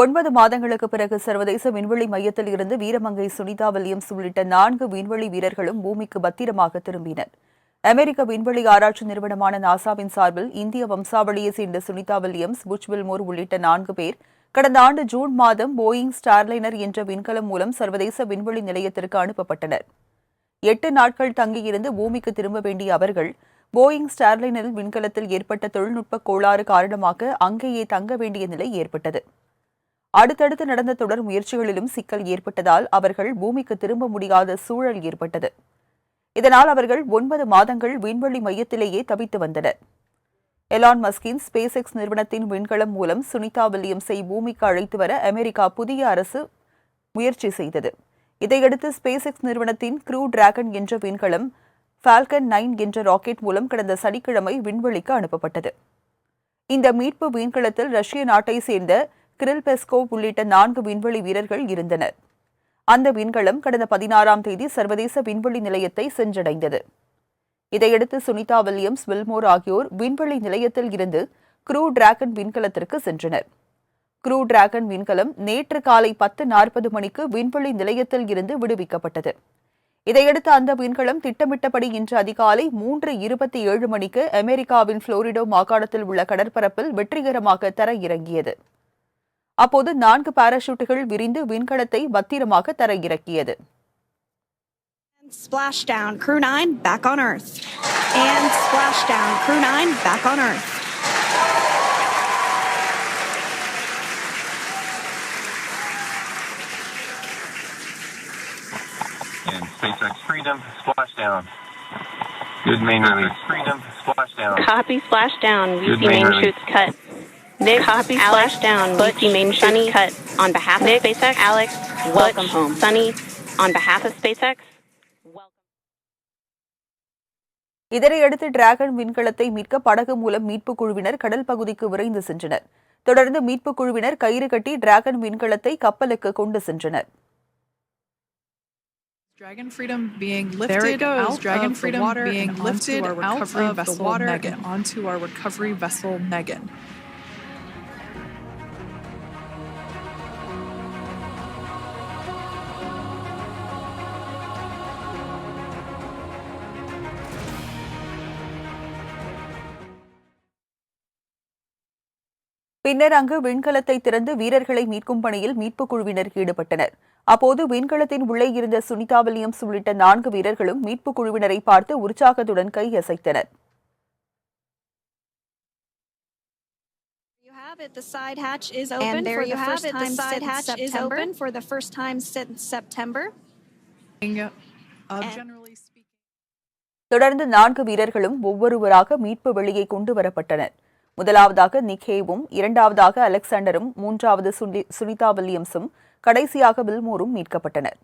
ஒன்பது மாதங்களுக்கு பிறகு சர்வதேச விண்வெளி மையத்தில் இருந்து வீரமங்கை சுனிதா வில்லியம்ஸ் உள்ளிட்ட நான்கு விண்வெளி வீரர்களும் பூமிக்கு பத்திரமாக திரும்பினர். அமெரிக்க விண்வெளி ஆராய்ச்சி நிறுவனமான நாசாவின் சார்பில் இந்திய வம்சாவளியை சேர்ந்த சுனிதா வில்லியம்ஸ் புஜ்வில்மோர் உள்ளிட்ட நான்கு பேர் கடந்த ஆண்டு ஜூன் மாதம் போயிங் ஸ்டார்லைனர் என்ற விண்கலம் மூலம் சர்வதேச விண்வெளி நிலையத்திற்கு அனுப்பப்பட்டனர். எட்டு நாட்கள் தங்கியிருந்து பூமிக்கு திரும்ப வேண்டிய அவர்கள் போயிங் ஸ்டார்லைனர் விண்கலத்தில் ஏற்பட்ட தொழில்நுட்ப கோளாறு காரணமாக அங்கேயே தங்க வேண்டிய நிலை ஏற்பட்டது. அடுத்தடுத்து நடந்த தொடர் முயற்சிகளிலும் சிக்கல் ஏற்பட்டதால் அவர்கள் பூமிக்கு திரும்ப முடியாத சூழல் ஏற்பட்டது. இதனால் அவர்கள் ஒன்பது மாதங்கள் விண்வெளி மையத்திலேயே தவித்து வந்தனர். எலான் மஸ்கின் ஸ்பேஸ் எக்ஸ் நிறுவனத்தின் விண்கலம் மூலம் சுனிதா வில்லியம்ஸை பூமிக்கு அழைத்து வர அமெரிக்கா புதிய அரசு முயற்சி செய்தது. இதையடுத்து ஸ்பேஸ் எக்ஸ் நிறுவனத்தின் க்ரூ டிராகன் என்ற விண்கலம் ஃபால்கன் நைன் என்ற ராக்கெட் மூலம் கடந்த சனிக்கிழமை விண்வெளிக்கு அனுப்பப்பட்டது. இந்த மீட்பு விண்கலத்தில் ரஷ்ய நாட்டை சேர்ந்த கிரில் பெஸ்கோவ் உள்ளிட்ட நான்கு விண்வெளி வீரர்கள் இருந்தனர். அந்த விண்கலம் கடந்த பதினாறாம் தேதி சர்வதேச விண்வெளி நிலையத்தை சென்றடைந்தது. இதையடுத்து சுனிதா வில்லியம்ஸ் வில்மோர் ஆகியோர் விண்வெளி நிலையத்தில் இருந்து க்ரூ டிராகன் விண்கலத்திற்கு சென்றனர். க்ரூ டிராகன் விண்கலம் நேற்று காலை பத்து நாற்பது மணிக்கு விண்வெளி நிலையத்தில் இருந்து விடுவிக்கப்பட்டது. இதையடுத்து அந்த விண்கலம் திட்டமிட்டபடி இன்று அதிகாலை மூன்று இருபத்தி ஏழு மணிக்கு அமெரிக்காவின் புளோரிடோ மாகாணத்தில் உள்ள கடற்பரப்பில் வெற்றிகரமாக தர இறங்கியது அப்போது நான்கு பாராசூட்டுகள் விரிந்து விண்கலத்தை பத்திரமாக தர இறக்கியது Splashdown, Crew 9 back on Earth. And splashdown, Crew 9 back on Earth. And SpaceX Freedom, splashdown. Good main release. Freedom, splashdown. Copy splashdown. We Good see main main shoots cut. Nick, copy splashdown. We see main shoots cut. On behalf of SpaceX, Alex, welcome home. Sunny, on behalf of SpaceX. இதனையடுத்து Dragon விண்கலத்தை மீட்க படகு மூலம் மீட்புக் குழுவினர் கடல் பகுதிக்கு விரைந்து சென்றனர் தொடர்ந்து மீட்புக் குழுவினர் கயிறு கட்டி டிராகன் விண்கலத்தை கப்பலுக்கு கொண்டு சென்றனர் Dragon Freedom being lifted There it goes. out Dragon of Freedom the water being lifted onto our out recovery of the vessel water Megan. and onto our recovery vessel Megan. பின்னர் அங்கு விண்கலத்தை திறந்து வீரர்களை மீட்கும் பணியில் மீட்புக் குழுவினர் ஈடுபட்டனர் அப்போது விண்கலத்தின் உள்ளே இருந்த சுனிதா வில்லியம்ஸ் உள்ளிட்ட நான்கு வீரர்களும் மீட்புக் குழுவினரை பார்த்து உற்சாகத்துடன் கையசைத்தனர் have it. The side hatch is open And there for you the have first it. The time side since hatch is September. open for the first time since September. தொடர்ந்து நான்கு வீரர்களும் ஒவ்வொருவராக மீட்பு வெளியே கொண்டு வரப்பட்டனர் முதலாவதாக நிக்கேவும் இரண்டாவதாக அலெக்சாண்டரும் மூன்றாவது சுனி- சுனிதா வில்லியம்ஸும் கடைசியாக வில்மோரும் மீட்கப்பட்டனர்.